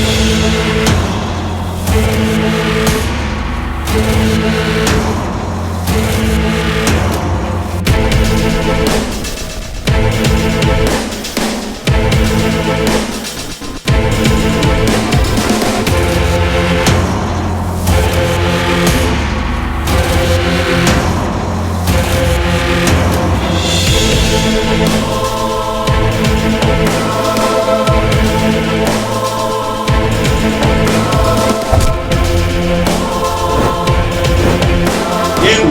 Thank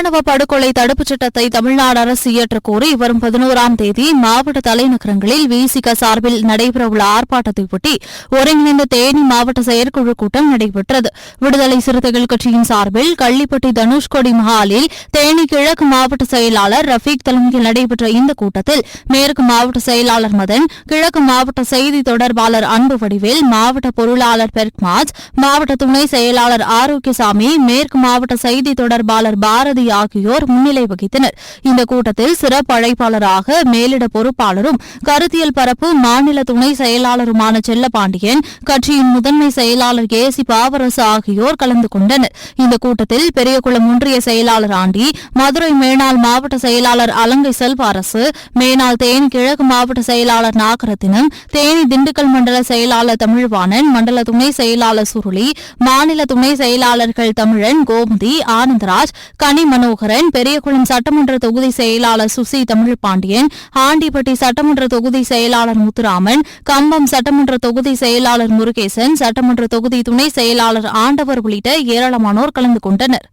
ஆணவ படுகொலை தடுப்புச் சட்டத்தை தமிழ்நாடு அரசு இயற்றக் கோரி வரும் பதினோராம் தேதி மாவட்ட தலைநகரங்களில் விசிக சார்பில் நடைபெறவுள்ள ஆர்ப்பாட்டத்தையொட்டி ஒருங்கிணைந்த தேனி மாவட்ட செயற்குழு கூட்டம் நடைபெற்றது. விடுதலை சிறுத்தைகள் கட்சியின் சார்பில் கள்ளிப்பட்டி தனுஷ்கோடி மஹாலில் தேனி கிழக்கு மாவட்ட செயலாளர் ரஃபீக் தலைமையில் நடைபெற்ற இந்த கூட்டத்தில் மேற்கு மாவட்ட செயலாளர் மதன் கிழக்கு மாவட்ட செய்தி தொடர்பாளர் அன்பு வடிவேல் மாவட்ட பொருளாளர் பெர்க்மாஜ் மாவட்ட துணை செயலாளர் ஆரோக்கியசாமி மேற்கு மாவட்ட செய்தி தொடர்பாளர் பாரதி ஆகியோர் முன்னிலை வகித்தனர். இந்த கூட்டத்தில் சிறப்பு அழைப்பாளராக மேலிட பொறுப்பாளரும் கருத்தியல் பரப்பு மாநில துணை செயலாளருமான செல்லபாண்டியன் கட்சியின் முதன்மை செயலாளர் ஏ சி பாவரசு ஆகியோர் கலந்து கொண்டனர். இந்த கூட்டத்தில் பெரியகுளம் ஒன்றிய செயலாளர் ஆண்டி மதுரை மேனாள் மாவட்ட செயலாளர் அலங்கை செல்வரசு மேனாள் தேனி கிழக்கு மாவட்ட செயலாளர் நாகரத்தினம் தேனி திண்டுக்கல் மண்டல செயலாளர் தமிழ்வாணன் மண்டல துணை செயலாளர் சுருளி மாநில துணை செயலாளர்கள் தமிழன் கோமதி ஆனந்தராஜ் கனிமன் மனோகரன் பெரியகுளம் சட்டமன்ற தொகுதி செயலாளர் சுசி தமிழ் பாண்டியன் ஆண்டிப்பட்டி சட்டமன்ற தொகுதி செயலாளர் முத்துராமன் கம்பம் சட்டமன்ற தொகுதி செயலாளர் முருகேசன் சட்டமன்ற தொகுதி துணை செயலாளர் ஆண்டவர் உள்ளிட்ட ஏராளமானோர் கலந்து கொண்டனர்.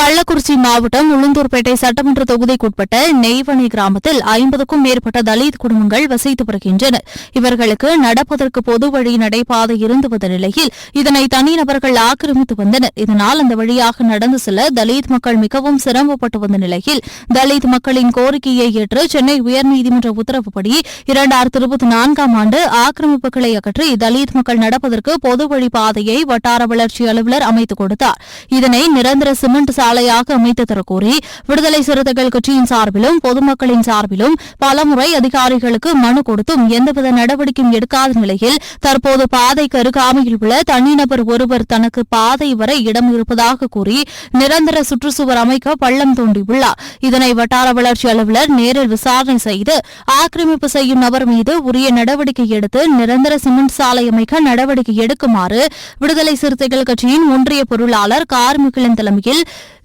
கள்ளக்குறிச்சி மாவட்டம் உளுந்தூர்பேட்டை சட்டமன்ற தொகுதிக்குட்பட்ட நெய்வனை கிராமத்தில் ஐம்பதுக்கும் மேற்பட்ட தலித் குடும்பங்கள் வசித்து வருகின்றனர். இவர்களுக்கு நடப்பதற்கு பொது வழி நடைபாதை இருந்து வந்த நிலையில் இதனை தனிநபர்கள் ஆக்கிரமித்து வந்தனர். இதனால் அந்த வழியாக நடந்து செல்ல தலித் மக்கள் மிகவும் சிரமப்பட்டு வந்த நிலையில் தலித் மக்களின் கோரிக்கையை ஏற்று சென்னை உயர்நீதிமன்ற உத்தரவுப்படி இரண்டாயிரத்தி இருபத்தி நான்காம் ஆண்டு ஆக்கிரமிப்புகளை அகற்றி தலித் மக்கள் நடப்பதற்கு பொது வழி பாதையை வட்டார வளர்ச்சி அலுவலர் அமைத்துக் கொடுத்தார். இதனை நிரந்தர சிமெண்ட் ஆலையாக அமைத்து தரக்கோரி விடுதலை சிறுத்தைகள் கட்சியின் சார்பிலும் பொதுமக்களின் சார்பிலும் பலமுறை அதிகாரிகளுக்கு மனு கொடுத்தும் எந்தவித நடவடிக்கையும் எடுக்காத நிலையில் தற்போது பாதைக்கு அருகாமையில் உள்ள தனிநபர் ஒருவர் தனக்கு பாதை வரை இடம் இருப்பதாக கூறி நிரந்தர சுற்றுச்சுவர் அமைக்க பள்ளம் தோண்டியுள்ளார். இதனை வட்டார வளர்ச்சி அலுவலர் நேரில் விசாரணை செய்து ஆக்கிரமிப்பு செய்யும் நபர் மீது உரிய நடவடிக்கை எடுத்து நிரந்தர சிமெண்ட் சாலை அமைக்க நடவடிக்கை எடுக்குமாறு விடுதலை சிறுத்தைகள் கட்சியின் ஒன்றிய பொருளாளர் கார்மிகளின் தலைமையில்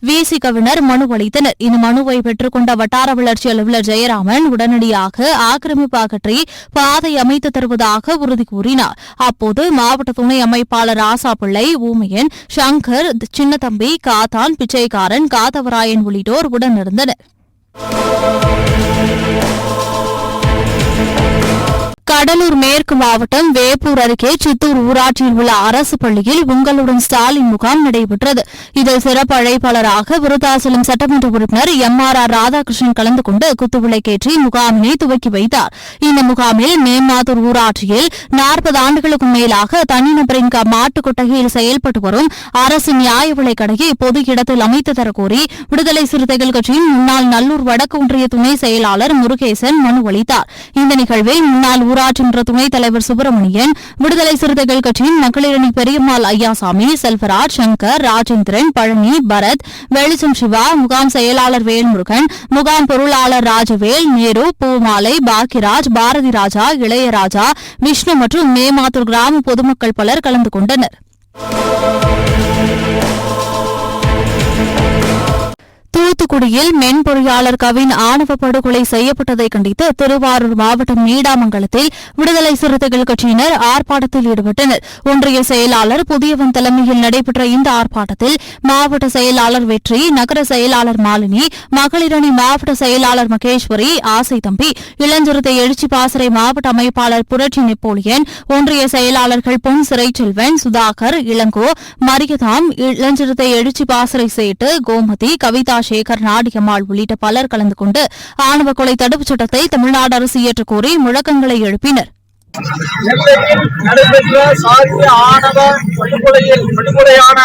விசி கவினர் மனு அளித்தனர். இந்த மனுவை பெற்றுக்கொண்ட வட்டார வளர்ச்சி அலுவலர் ஜெயராமன் உடனடியாக ஆக்கிரமிப்பு அகற்றி பாதை அமைத்து தருவதாக உறுதி கூறினார். அப்போது மாவட்ட துணை அமைப்பாளர் ராசாபிள்ளை ஊமையன் சங்கர் சின்னத்தம்பி காத்தான் பிச்சைக்காரன் காத்தவராயன் உள்ளிட்டோர் உடனிருந்தனர். கடலூர் மேற்கு மாவட்டம் வேப்பூர் அருகே சித்தூர் ஊராட்சியில் உள்ள அரசு பள்ளியில் உங்களுடன் ஸ்டாலின் முகாம் நடைபெற்றது. இதில் சிறப்பு அழைப்பாளராக விருதாசலம் சட்டமன்ற உறுப்பினர் எம் ஆர் ஆர் ராதாகிருஷ்ணன் கலந்து கொண்டு குத்துவிளக்கேற்றி முகாமினை துவக்கி வைத்தார். இந்த முகாமில் மேம்மாத்தூர் ஊராட்சியில் நாற்பது ஆண்டுகளுக்கும் மேலாக தனிநபரின் மாட்டுக் கொட்டகையில் செயல்பட்டு வரும் அரசு நியாய விலைக்கடையை பொது இடத்தில் அமைத்து தரக்கோரி விடுதலை சிறுத்தைகள் கட்சியின் முன்னாள் நல்லூர் வடக்கு ஒன்றிய துணை செயலாளர் முருகேசன் மனு அளித்தார். இந்த நிகழ்வில் முன்னாள் ஊராட்சி என்ற துணைத் தலைவர் சுப்பிரமணியன் விடுதலை சிறுத்தைகள் கட்சியின் மகளிரணி பெரியம்மாள் ஐயாசாமி செல்வராஜ் சங்கர் ராஜேந்திரன் பழனி பரத் வெளிச்சம் சிவா முகாம் செயலாளர் வேல்முருகன் முகாம் பொருளாளர் ராஜவேல் நேரு பூமாலை பாக்கியராஜ் பாரதி ராஜா இளையராஜா விஷ்ணு மற்றும் மேமாத்தூர் கிராம பொதுமக்கள் பலர் கலந்து கொண்டனர். தூத்துக்குடியில் மென்பொறியாளர் கவின் ஆணவ படுகொலை செய்யப்பட்டதை கண்டித்து திருவாரூர் மாவட்டம் நீடாமங்கலத்தில் விடுதலை சிறுத்தைகள் கட்சியினர் ஆர்ப்பாட்டத்தில் ஈடுபட்டனர். ஒன்றிய செயலாளர் புதியவன் தலைமையில் நடைபெற்ற இந்த ஆர்ப்பாட்டத்தில் மாவட்ட செயலாளர் வெற்றி நகர செயலாளர் மாலினி மகளிரணி மாவட்ட செயலாளர் மகேஸ்வரி ஆசை தம்பி இளஞ்சிறுத்தை எழுச்சி பாசறை மாவட்ட அமைப்பாளர் புரட்சி நெப்போலியன் ஒன்றிய செயலாளர்கள் பொன் சிறைச்செல்வன் சுதாகர் இளங்கோ மரியதாம் இளஞ்சிறுத்தை எழுச்சி பாசறை சேட்டு கோமதி கவிதா சேகர் நாடியம்மாள் உள்ளிட்ட பலர் கலந்து கொண்டு ஆணவ கொலை தடுப்புச் சட்டத்தை தமிழ்நாடு அரசு இயற்றக் கோரி முழக்கங்களை எழுப்பினர். நெல்லையில் நடைபெற்ற சாதிய ஆணவ படுகொலையில் படுகொலையான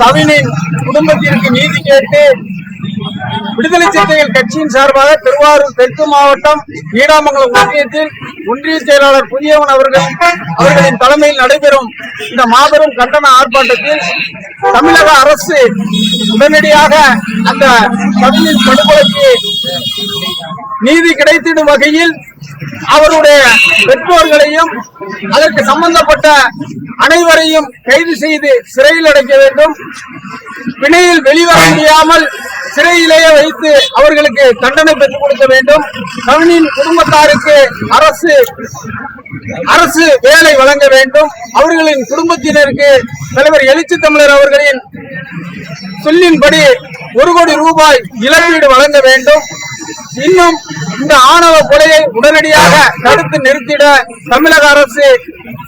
கவினின் குடும்பத்திற்கு நீதி கேட்டு விடுதலை சிறுத்தைகள் கட்சியின் சார்பாக திருவாரூர் தெற்கு மாவட்டம் நீடாமங்கலம் ஒன்றியத்தில் ஒன்றிய செயலாளர் புதியவன் அவர்கள் அவர்களின் தலைமையில் நடைபெறும் இந்த மாபெரும் கண்டன ஆர்ப்பாட்டத்தில் தமிழக அரசு உடனடியாக அந்த கவினின் படுகொலைக்கு நீதி கிடைத்திடும் வகையில் அவருடைய பெற்றோர்களையும் அதற்கு சம்பந்தப்பட்ட அனைவரையும் கைது செய்து சிறையில் அடைக்க வேண்டும். பிணையில் வெளிவர முடியாமல் சிறையிலேயே வைத்து அவர்களுக்கு தண்டனை பெற்றுக் கொடுக்க வேண்டும். கவினின் குடும்பத்தாருக்கு அரசு அரசு வேலை வழங்க வேண்டும். அவர்களின் குடும்பத்தினருக்கு தலைவர் எழுச்சி தமிழர் அவர்களின் சொல்லின்படி ஒரு கோடி ரூபாய் இழப்பீடு வழங்க வேண்டும். இன்னும் இந்த ஆணவ கொலையை உடனடியாக தடுத்து நிறுத்திட தமிழக அரசு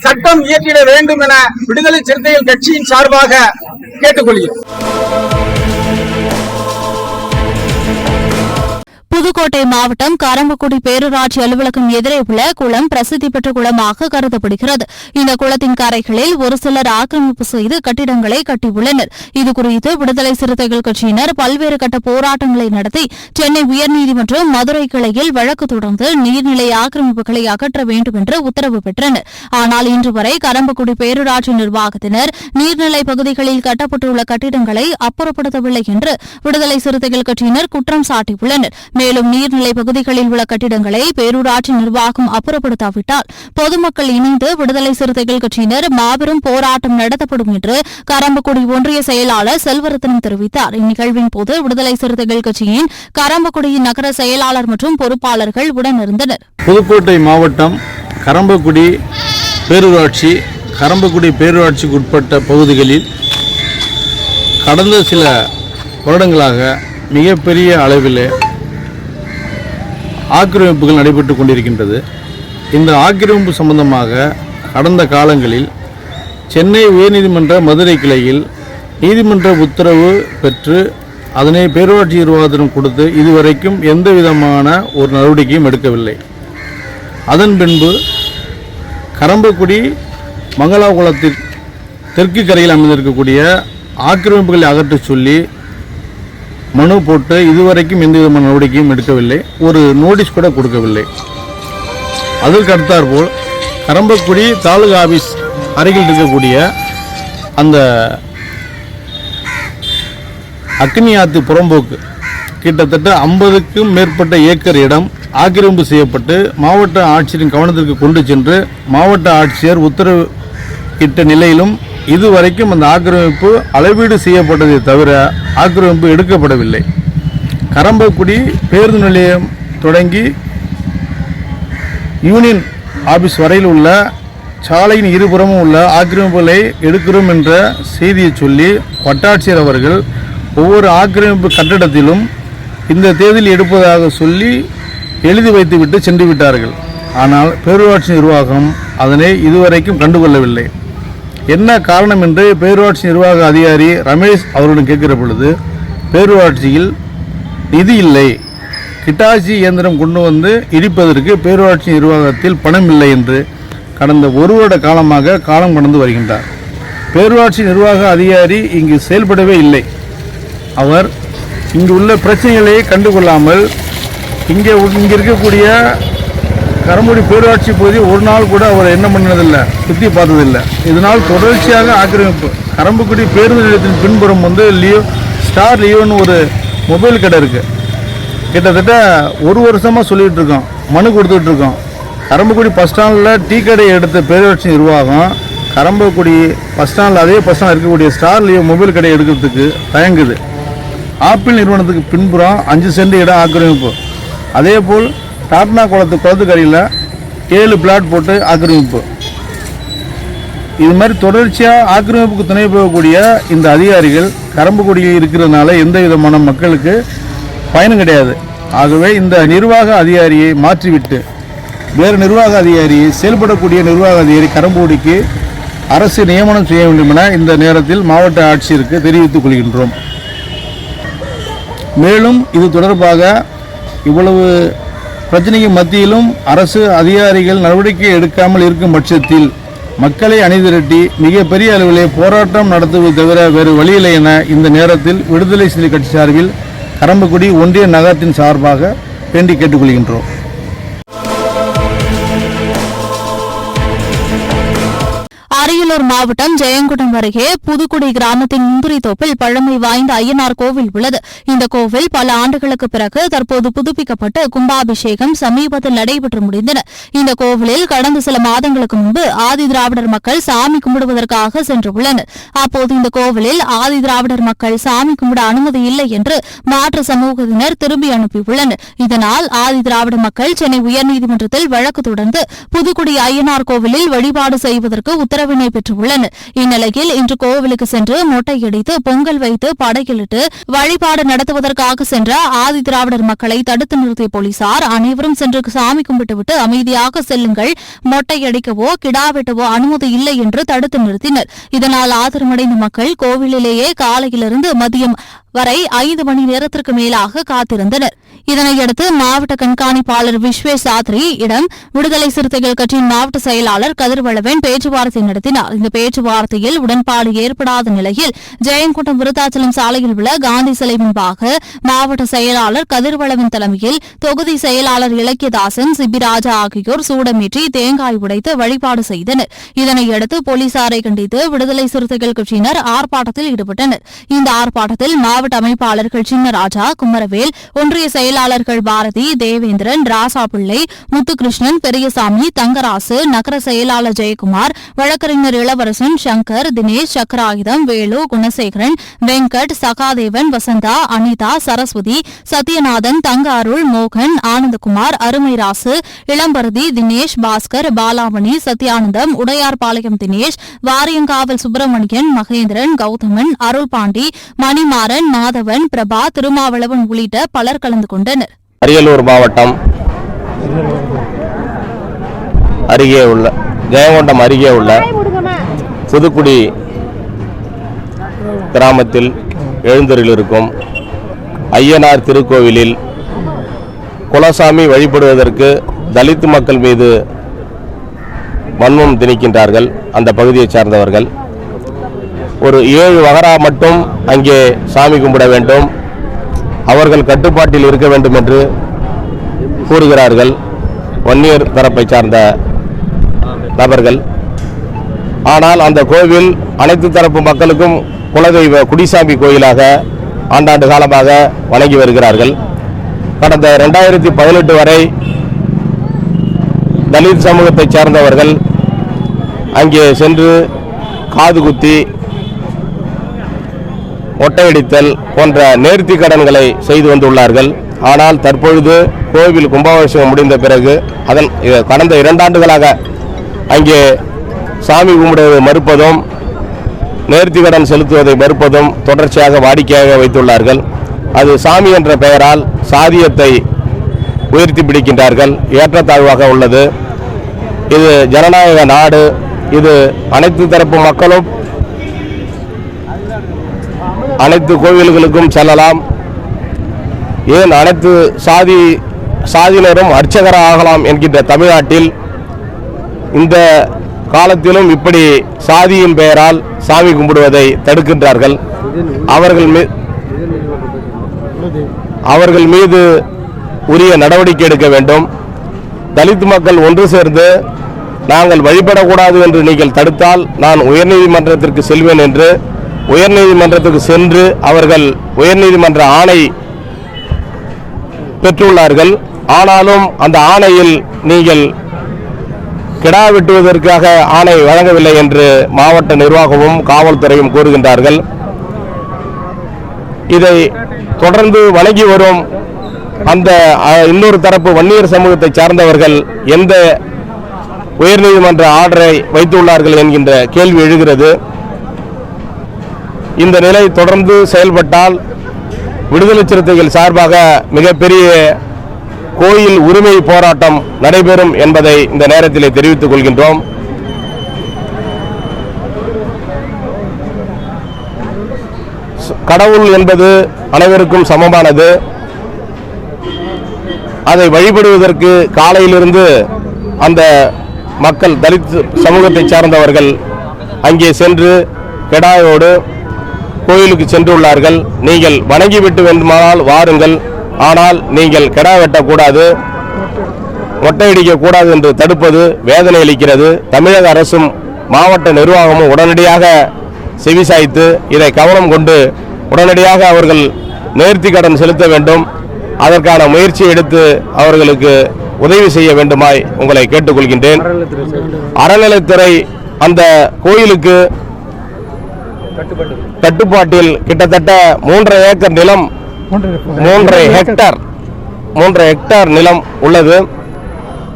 சட்டம் இயற்றிட வேண்டும் என விடுதலை சிறுத்தைகள் கட்சியின் சார்பாக கேட்டுக்கொள்கிறேன் புதுக்கோட்டை மாவட்டம் கரம்பக்குடி பேரூராட்சி அலுவலகம் எதிரே உள்ள குளம் பிரசித்தி பெற்ற குளமாக கருதப்படுகிறது. இந்த குளத்தின் கரைகளில் ஒரு சிலர் ஆக்கிரமிப்பு செய்து கட்டிடங்களை கட்டியுள்ளனர். இதுகுறித்து விடுதலை சிறுத்தைகள் கட்சியினர் பல்வேறு கட்ட போராட்டங்களை நடத்தி சென்னை உயர்நீதிமன்றம் மதுரை கிளையில் வழக்கு தொடர்ந்து நீர்நிலை ஆக்கிரமிப்புகளை அகற்ற வேண்டும் என்று உத்தரவு பெற்றனர். ஆனால் இன்று வரை கரம்பக்குடி பேரூராட்சி நிர்வாகத்தினர் நீர்நிலை பகுதிகளில் கட்டப்பட்டுள்ள கட்டிடங்களை அப்புறப்படுத்தவில்லை என்று விடுதலை சிறுத்தைகள் கட்சியினர் குற்றம் சாட்டியுள்ளனர். மேலும் நீர்நிலை பகுதிகளில் உள்ள கட்டிடங்களை பேரூராட்சி நிர்வாகம் அப்புறப்படுத்தாவிட்டால் பொதுமக்கள் இணைந்து விடுதலை சிறுத்தைகள் கட்சியினர் மாபெரும் போராட்டம் நடத்தப்படும் என்று கரம்பக்குடி ஒன்றிய செயலாளர் செல்வரத்னம் தெரிவித்தார். இந்நிகழ்வின் போது விடுதலை சிறுத்தைகள் கட்சியின் கரம்பக்குடி நகர செயலாளர் மற்றும் பொறுப்பாளர்கள் உடனிருந்தனர். புதுக்கோட்டை மாவட்டம் கரம்பக்குடி பேரூராட்சி கரம்பக்குடி பேரூராட்சிக்கு உட்பட்ட பகுதிகளில் கடந்த சில வருடங்களாக மிகப்பெரிய அளவில் ஆக்கிரமிப்புகள் நடைபெற்று கொண்டிருக்கின்றது. இந்த ஆக்கிரமிப்பு சம்பந்தமாக கடந்த காலங்களில் சென்னை உயர்நீதிமன்ற மதுரை கிளையில் நீதிமன்ற உத்தரவு பெற்று அதனை பேரூராட்சி நிர்வாகத்திடம் கொடுத்து இதுவரைக்கும் எந்த விதமான ஒரு நடவடிக்கையும் எடுக்கவில்லை. அதன் பின்பு கரம்பக்குடி மங்களாகுளத்தில் தெற்கு கரையில் அமைந்திருக்கக்கூடிய ஆக்கிரமிப்புகளை அகற்றச் சொல்லி மனு போட்டு இதுவரைக்கும் எந்த விதமான நடவடிக்கையும் எடுக்கவில்லை. ஒரு நோட்டீஸ் கூட கொடுக்கவில்லை. அதற்கு அடுத்தாற்போல் கரம்பக்குடி தாலுகா ஆபீஸ் அருகில் இருக்கக்கூடிய அந்த அக்னியாத்து புறம்போக்கு. கிட்டத்தட்ட ஐம்பதுக்கும் மேற்பட்ட ஏக்கர் இடம் ஆக்கிரமிப்பு செய்யப்பட்டு மாவட்ட ஆட்சியரின் கவனத்திற்கு கொண்டு சென்று மாவட்ட ஆட்சியர் உத்தரவு இட்ட நிலையிலும் இதுவரைக்கும் அந்த ஆக்கிரமிப்பு அளவீடு செய்யப்பட்டதை தவிர ஆக்கிரமிப்பு எடுக்கப்படவில்லை. கரம்பக்குடி பேருந்து நிலையம் தொடங்கி யூனியன் ஆபீஸ் வரையில் உள்ள சாலையின் இருபுறமும் உள்ள ஆக்கிரமிப்புகளை எடுக்கிறோம் என்ற செய்தியை சொல்லி வட்டாட்சியர் அவர்கள் ஒவ்வொரு ஆக்கிரமிப்பு கட்டடத்திலும் இந்த தேதியில் எடுப்பதாக சொல்லி எழுதி வைத்துவிட்டு சென்று விட்டார்கள் ஆனால் பேரூராட்சி நிர்வாகம் அதனை இதுவரைக்கும் கண்டுகொள்ளவில்லை. என்ன காரணம் என்று பேரூராட்சி நிர்வாக அதிகாரி ரமேஷ் அவர்களிடம் கேட்கிற பொழுது பேரூராட்சியில் நிதி இல்லை. கிட்டாச்சி இயந்திரம் கொண்டு வந்து இடிப்பதற்கு பேரூராட்சி நிர்வாகத்தில் பணம் இல்லை என்று கடந்த ஒரு வருட காலமாக காலம் கடந்து வருகின்றார். பேரூராட்சி நிர்வாக அதிகாரி இங்கு செயல்படவே இல்லை. அவர் இங்கு உள்ள பிரச்சனைகளை கண்டுகொள்ளாமல் இங்கே உ- இங்கே இருக்கக்கூடிய கரம்புடி பேரூராட்சி பகுதி ஒரு நாள் கூட அவர் என்ன பண்ணதில்லை சுற்றி பார்த்ததில்லை. இதனால் தொடர்ச்சியாக ஆக்கிரமிப்பு. கரம்புக்குடி பேருந்து நிலையத்தின் பின்புறம் வந்து லியோ ஸ்டார் லியோன்னு ஒரு மொபைல் கடை இருக்குது கிட்டத்தட்ட ஒரு வருஷமாக சொல்லிட்டு இருக்கோம். மனு கொடுத்துட்டு இருக்கோம். கரம்பக்குடி பஸ் ஸ்டாண்டில் டீ கடையை எடுத்த பேரூராட்சி நிர்வாகம் கரம்பக்குடி பஸ் ஸ்டாண்டில் அதே பஸ் ஸ்டாண்ட் இருக்கக்கூடிய ஸ்டார் லியோ மொபைல் கடை எடுக்கிறதுக்கு தயங்குது. ஆப்பிள் நிறுவனத்துக்கு பின்புறம் அஞ்சு சென்ட் இடம் ஆக்கிரமிப்பு. அதே போல் டாட்னா குளத்து குளத்துக்கரையில் ஏழு பிளாட் போட்டு ஆக்கிரமிப்பு. இது மாதிரி தொடர்ச்சியாக ஆக்கிரமிப்புக்கு துணை போகக்கூடிய இந்த அதிகாரிகள் கரம்புக்குடியில் இருக்கிறதுனால எந்த விதமான மக்களுக்கு பயனும் கிடையாது. ஆகவே இந்த நிர்வாக அதிகாரியை மாற்றிவிட்டு வேறு நிர்வாக அதிகாரியை செயல்படக்கூடிய நிர்வாக அதிகாரி கரம்புக்குடிக்கு அரசு நியமனம் செய்ய வேண்டும் என இந்த நேரத்தில் மாவட்ட ஆட்சியருக்கு தெரிவித்துக் கொள்கின்றோம். மேலும் இது தொடர்பாக இவ்வளவு பிரச்சனைக்கு மத்தியிலும் அரசு அதிகாரிகள் நடவடிக்கை எடுக்காமல் இருக்கும் பட்சத்தில் மக்களை அணிதிரட்டி மிகப்பெரிய அளவிலே போராட்டம் நடத்துவது தவிர வேறு வழியில்லை என இந்த நேரத்தில் விடுதலை சிறுத்தை கட்சி சார்பில் கரம்பக்குடி ஒன்றிய நகரத்தின் சார்பாக வேண்டி கேட்டுக்கொள்கின்றோம். அரியலூர் மாவட்டம் ஜெயங்குடம் அருகே புதுக்குடி கிராமத்தின் முந்திரி தோப்பில் பழமை வாய்ந்த ஐயனார் கோவில் உள்ளது. இந்த கோவில் பல ஆண்டுகளுக்கு பிறகு தற்போது புதுப்பிக்கப்பட்டு கும்பாபிஷேகம் சமீபத்தில் நடைபெற்று முடிந்தன. இந்த கோவிலில் கடந்த சில மாதங்களுக்கு முன்பு ஆதி திராவிடர் மக்கள் சாமி கும்பிடுவதற்காக சென்றுள்ளனர் அப்போது இந்த கோவிலில் ஆதி திராவிடர் மக்கள் சாமி கும்பிட அனுமதி இல்லை என்று மாற்று சமூகத்தினர் திரும்பி அனுப்பியுள்ளனர். இதனால் ஆதி திராவிட மக்கள் சென்னை உயர்நீதிமன்றத்தில் வழக்கு தொடர்ந்து புதுக்குடி ஐயனார் கோவிலில் வழிபாடு செய்வதற்கு உத்தரவினை பெற்றுள்ளனர் இந்நிலையில் இன்று கோவிலுக்கு சென்று மொட்டையடித்து பொங்கல் வைத்து படையலிட்டு வழிபாடு நடத்துவதற்காக சென்ற ஆதி திராவிடர் மக்களை தடுத்து நிறுத்திய போலீசார் அனைவரும் சென்று சாமி கும்பிட்டுவிட்டு அமைதியாக செல்லுங்கள். மொட்டையடிக்கவோ கிடா வெட்டவோ அனுமதி இல்லை என்று தடுத்து நிறுத்தினர். இதனால் ஆத்திரமடைந்த மக்கள் கோவிலிலேயே காலையிலிருந்து மதியம் வரை ஐந்து மணி நேரத்திற்கு மேலாக காத்திருந்தனா் இதனையடுத்து மாவட்ட கண்காணிப்பாளர் விஸ்வேஷ் சாத்ரி இடம் விடுதலை சிறுத்தைகள் கட்சியின் மாவட்ட செயலாளர் கதிர்வளவன் பேச்சுவார்த்தை நடத்தினார். இந்த பேச்சுவார்த்தையில் உடன்பாடு ஏற்படாத நிலையில் ஜெயங்கொண்டம் விருத்தாச்சலம் சாலையில் உள்ள காந்தி சிலை முன்பாக மாவட்ட செயலாளர் கதிர்வளவன் தலைமையில் தொகுதி செயலாளர் இலக்கியதாசன் சிபிராஜா ஆகியோர் சூடமேற்றி தேங்காய் உடைத்து வழிபாடு செய்தனர். இதனையடுத்து போலீசாரை கண்டித்து விடுதலை சிறுத்தைகள் கட்சியினர் ஆர்ப்பாட்டத்தில் ஈடுபட்டனர். இந்த ஆர்ப்பாட்டத்தில் மாவட்ட அமைப்பாளர்கள் சின்னராஜா குமரவேல் ஒன்றிய செயலாளர் செயலாளர்கள் பாரதி தேவேந்திரன் ராசா பிள்ளை முத்துகிருஷ்ணன் பெரியசாமி தங்கராசு நகர செயலாளர் ஜெயக்குமார் வழக்கறிஞர் இளவரசன் சங்கர் தினேஷ் சக்கராயுதம் வேலு குணசேகரன் வெங்கட் சகாதேவன் வசந்தா அனிதா சரஸ்வதி சத்யநாதன் தங்க அருள் மோகன் ஆனந்தகுமார் அருமைராசு இளம்பரதி தினேஷ் பாஸ்கர் பாலாமணி சத்யானந்தம் உடையார்பாளையம் தினேஷ் வாரியங்காவல் சுப்பிரமணியன் மகேந்திரன் கௌதமன் அருள்பாண்டி மணிமாறன் மாதவன் பிரபா திருமாவளவன் உள்ளிட்ட பலர் கலந்து கொண்டனர். அரியலூர் மாவட்டம் அருகே உள்ள ஜெயங்கொண்டம் அருகே உள்ள புதுக்குடி கிராமத்தில் எழுந்தூரில் இருக்கும் ஐயனார் திருக்கோவிலில் குலசாமி வழிபடுவதற்கு தலித் மக்கள் மீது வன்மம் திணிக்கின்றார்கள் அந்த பகுதியைச் சார்ந்தவர்கள். ஒரு ஏழு வகரா மட்டும் அங்கே சாமி கும்பிட வேண்டும். அவர்கள் கட்டுப்பாட்டில் இருக்க வேண்டும் என்று கூறுகிறார்கள். வன்னியர் தரப்பை சார்ந்த நபர்கள். ஆனால் அந்த கோவில் அனைத்து தரப்பு மக்களுக்கும் குலதெய்வ குடிசாமி கோயிலாக ஆண்டாண்டு காலமாக வழங்கி வருகிறார்கள். கடந்த ரெண்டாயிரத்தி பதினெட்டு வரை தலித் சமூகத்தைச் சார்ந்தவர்கள் அங்கே சென்று காது குத்தி ஒட்டையடித்தல் போன்ற நேர்த்தி கடன்களை செய்து வந்துள்ளார்கள். ஆனால் தற்பொழுது கோவில் கும்பாபிஷேகம் முடிந்த பிறகு அதன் கடந்த இரண்டாண்டுகளாக அங்கே சாமி கும்பிடுவதை மறுப்பதும் நேர்த்தி கடன் செலுத்துவதை மறுப்பதும் தொடர்ச்சியாக வாடிக்கையாக வைத்துள்ளார்கள். அது சாமி என்ற பெயரால் சாதியத்தை உயர்த்தி பிடிக்கின்றார்கள். ஏற்றத்தாழ்வாக உள்ளது. இது ஜனநாயக நாடு. இது அனைத்து தரப்பு மக்களும் அனைத்து கோவில்களுக்கும் செல்லலாம். ஏன் அனைத்து சாதி சாதியினரும் அர்ச்சகர் ஆகலாம் என்கின்ற தமிழ்நாட்டில் இந்த காலத்திலும் இப்படி சாதியின் பெயரால் சாமி கும்பிடுவதை தடுக்கின்றார்கள். அவர்கள் மீ அவர்கள் மீது உரிய நடவடிக்கை எடுக்க வேண்டும். தலித் மக்கள் ஒன்று சேர்ந்து நாங்கள் வழிபடக்கூடாது என்று நீங்கள் தடுத்தால் நான் உயர்நீதிமன்றத்திற்கு செல்வேன் என்று உயர்நீதிமன்றத்துக்கு சென்று அவர்கள் உயர்நீதிமன்ற ஆணை பெற்றுள்ளார்கள். ஆனாலும் அந்த ஆணையில் நீங்கள் கிடா வெட்டுவதற்காக ஆணை வழங்கவில்லை என்று மாவட்ட நிர்வாகமும் காவல்துறையும் கூறுகின்றார்கள். இதை தொடர்ந்து வழங்கி வரும் அந்த இன்னொரு தரப்பு வன்னியர் சமூகத்தை சார்ந்தவர்கள் எந்த உயர்நீதிமன்ற ஆர்டரை வைத்துள்ளார்கள் என்கின்ற கேள்வி எழுகிறது. இந்த நிலை தொடர்ந்து செயல்பட்டால் விடுதலை சிறுத்தைகள் சார்பாக மிகப்பெரிய கோயில் உரிமை போராட்டம் நடைபெறும் என்பதை இந்த நேரத்தில் தெரிவித்துக் கொள்கின்றோம். கடவுள் என்பது அனைவருக்கும் சமமானது. அதை வழிபடுவதற்கு காலையிலிருந்து அந்த மக்கள் தலித் சமூகத்தை சார்ந்தவர்கள் அங்கே சென்று கெடாயோடு கோயிலுக்கு சென்றுள்ளார்கள். நீங்கள் வணங்கிவிட்டு வேண்டுமானால் வாருங்கள். ஆனால் நீங்கள் கெடா வெட்டக்கூடாது. மொட்டையடிக்க கூடாது என்று தடுப்பது வேதனை அளிக்கிறது. தமிழக அரசும் மாவட்ட நிர்வாகமும் உடனடியாக செவிசாய்த்து இதை கவனம் கொண்டு உடனடியாக அவர்கள் நேர்த்தி கடன் செலுத்த வேண்டும். அதற்கான முயற்சி எடுத்து அவர்களுக்கு உதவி செய்ய வேண்டுமாய் உங்களை கேட்டுக்கொள்கின்றேன். அறநிலைத்துறை அந்த கோயிலுக்கு கட்டுப்பாட்டில் கிட்டத்தட்ட மூன்றரை ஏக்கர் நிலம் மூன்றரை ஹெக்டேர் மூன்றரை ஹெக்டேர் நிலம் உள்ளது.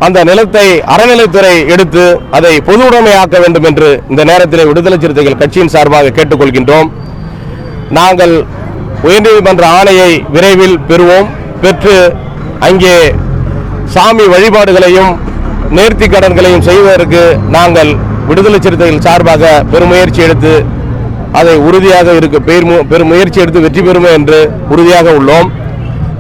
அந்த நிலத்தை அறநிலைத்துறை எடுத்து அதை பொது உடைமையாக்க வேண்டும் என்று இந்த நேரத்தில் விடுதலை சிறுத்தைகள் கட்சியின் சார்பாக கேட்டுக்கொள்கின்றோம். நாங்கள் உயர்நீதிமன்ற ஆணையை விரைவில் பெறுவோம். பெற்று அங்கே சாமி வழிபாடுகளையும் நேர்த்தி கடன்களையும் செய்வதற்கு நாங்கள் விடுதலை சிறுத்தைகள் சார்பாக பெருமுயற்சி எடுத்து அதை உறுதியாக இருக்க பெரு- பெருமுயற்சி எடுத்து வெற்றி பெறுமே என்று உறுதியாக உள்ளோம்.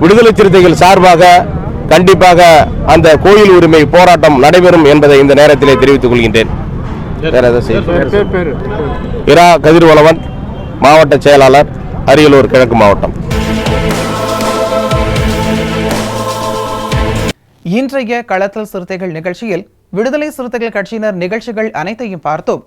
விடுதலை சிறுத்தைகள் சார்பாக கண்டிப்பாக அந்த கோயில் உரிமை போராட்டம் நடைபெறும் என்பதை இந்த நேரத்திலே தெரிவித்துக் கொள்கின்றேன்? இரா கதிர்வளவன் மாவட்ட செயலாளர் அரியலூர் கிழக்கு மாவட்டம். இன்றைய களத்தல் சிறுத்தைகள் நிகழ்ச்சியில் விடுதலை சிறுத்தைகள் கட்சியினர் நிகழ்ச்சிகள் அனைத்தையும் பார்த்தோம்.